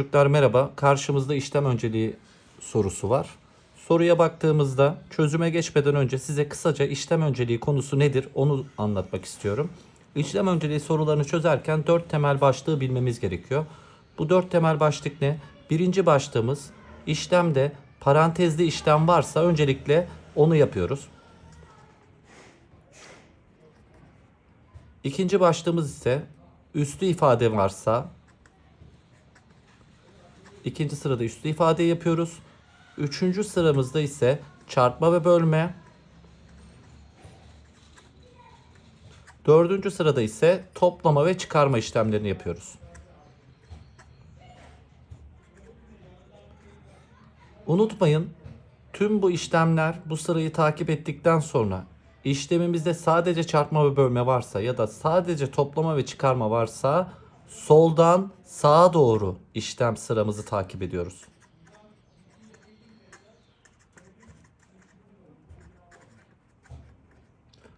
Çocuklar merhaba. Karşımızda işlem önceliği sorusu var. Soruya baktığımızda çözüme geçmeden önce size kısaca işlem önceliği konusu nedir onu anlatmak istiyorum. İşlem önceliği sorularını çözerken dört temel başlığı bilmemiz gerekiyor. Bu dört temel başlık ne? Birinci başlığımız işlemde parantezli işlem varsa öncelikle onu yapıyoruz. İkinci başlığımız ise üslü ifade varsa İkinci sırada üslü ifade yapıyoruz. Üçüncü sıramızda ise çarpma ve bölme. Dördüncü sırada ise toplama ve çıkarma işlemlerini yapıyoruz. Unutmayın tüm bu işlemler bu sırayı takip ettikten sonra işlemimizde sadece çarpma ve bölme varsa ya da sadece toplama ve çıkarma varsa soldan sağa doğru işlem sıramızı takip ediyoruz.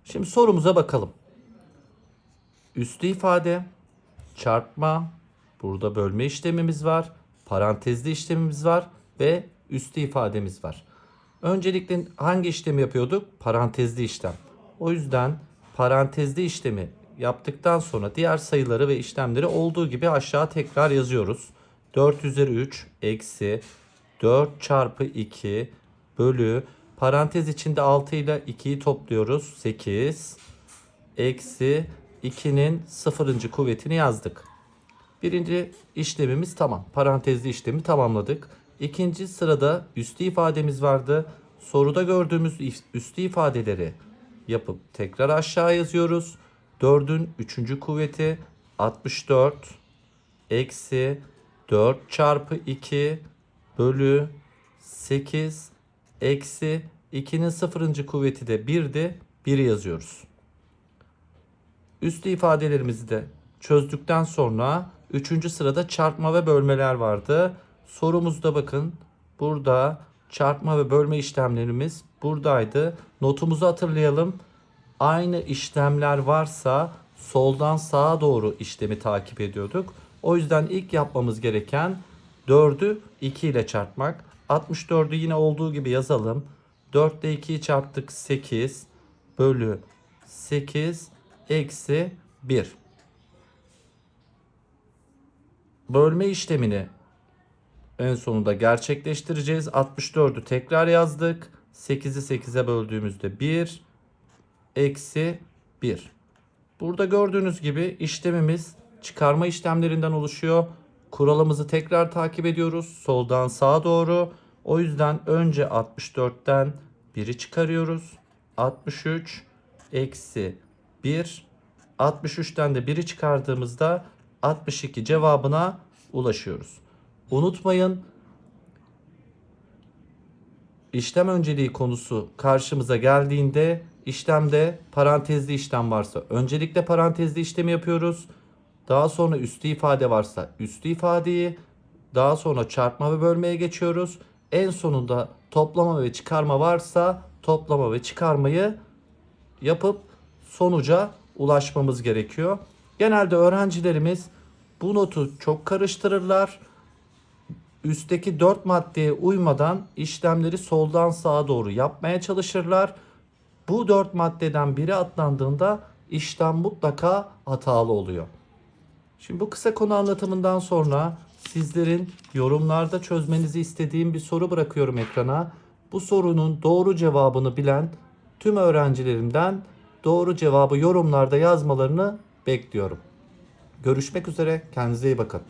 Şimdi sorumuza bakalım. Üslü ifade, çarpma, burada bölme işlemimiz var, parantezli işlemimiz var ve üslü ifademiz var. Öncelikle hangi işlemi yapıyorduk? Parantezli işlem. O yüzden parantezli işlemi yaptıktan sonra diğer sayıları ve işlemleri olduğu gibi aşağı tekrar yazıyoruz. 4 üzeri 3 eksi 4 çarpı 2 bölü parantez içinde 6 ile 2'yi topluyoruz. 8 eksi 2'nin sıfırıncı kuvvetini yazdık. Birinci işlemimiz tamam. Parantezli işlemi tamamladık. İkinci sırada üstü ifademiz vardı. Soruda gördüğümüz üstü ifadeleri yapıp tekrar aşağı yazıyoruz. 4'ün 3. kuvveti 64 eksi 4 çarpı 2 bölü 8 eksi 2'nin 0. kuvveti de 1'di. 1'i yazıyoruz. Üslü ifadelerimizi de çözdükten sonra 3. sırada çarpma ve bölmeler vardı. Sorumuzda bakın burada çarpma ve bölme işlemlerimiz buradaydı. Notumuzu hatırlayalım. Aynı işlemler varsa soldan sağa doğru işlemi takip ediyorduk. O yüzden ilk yapmamız gereken 4'ü 2 ile çarpmak. 64'ü yine olduğu gibi yazalım. 4 ile 2'yi çarptık 8 bölü 8 eksi 1. Bölme işlemini en sonunda gerçekleştireceğiz. 64'ü tekrar yazdık. 8'i 8'e böldüğümüzde 1 eksi 1. Burada gördüğünüz gibi işlemimiz çıkarma işlemlerinden oluşuyor. Kuralımızı tekrar takip ediyoruz. Soldan sağa doğru. O yüzden önce 64'ten 1'i çıkarıyoruz. 63 eksi 1. 63'ten de 1'i çıkardığımızda 62 cevabına ulaşıyoruz. Unutmayın işlem önceliği konusu karşımıza geldiğinde işlemde parantezli işlem varsa öncelikle parantezli işlemi yapıyoruz. Daha sonra üstü ifade varsa üstü ifadeyi, daha sonra çarpma ve bölmeye geçiyoruz. En sonunda toplama ve çıkarma varsa toplama ve çıkarmayı yapıp sonuca ulaşmamız gerekiyor. Genelde öğrencilerimiz bu notu çok karıştırırlar üstteki 4 maddeye uymadan işlemleri soldan sağa doğru yapmaya çalışırlar. Bu 4 maddeden biri atlandığında işlem mutlaka hatalı oluyor. Şimdi bu kısa konu anlatımından sonra sizlerin yorumlarda çözmenizi istediğim bir soru bırakıyorum ekrana. Bu sorunun doğru cevabını bilen tüm öğrencilerimden doğru cevabı yorumlarda yazmalarını bekliyorum. Görüşmek üzere. Kendinize iyi bakın.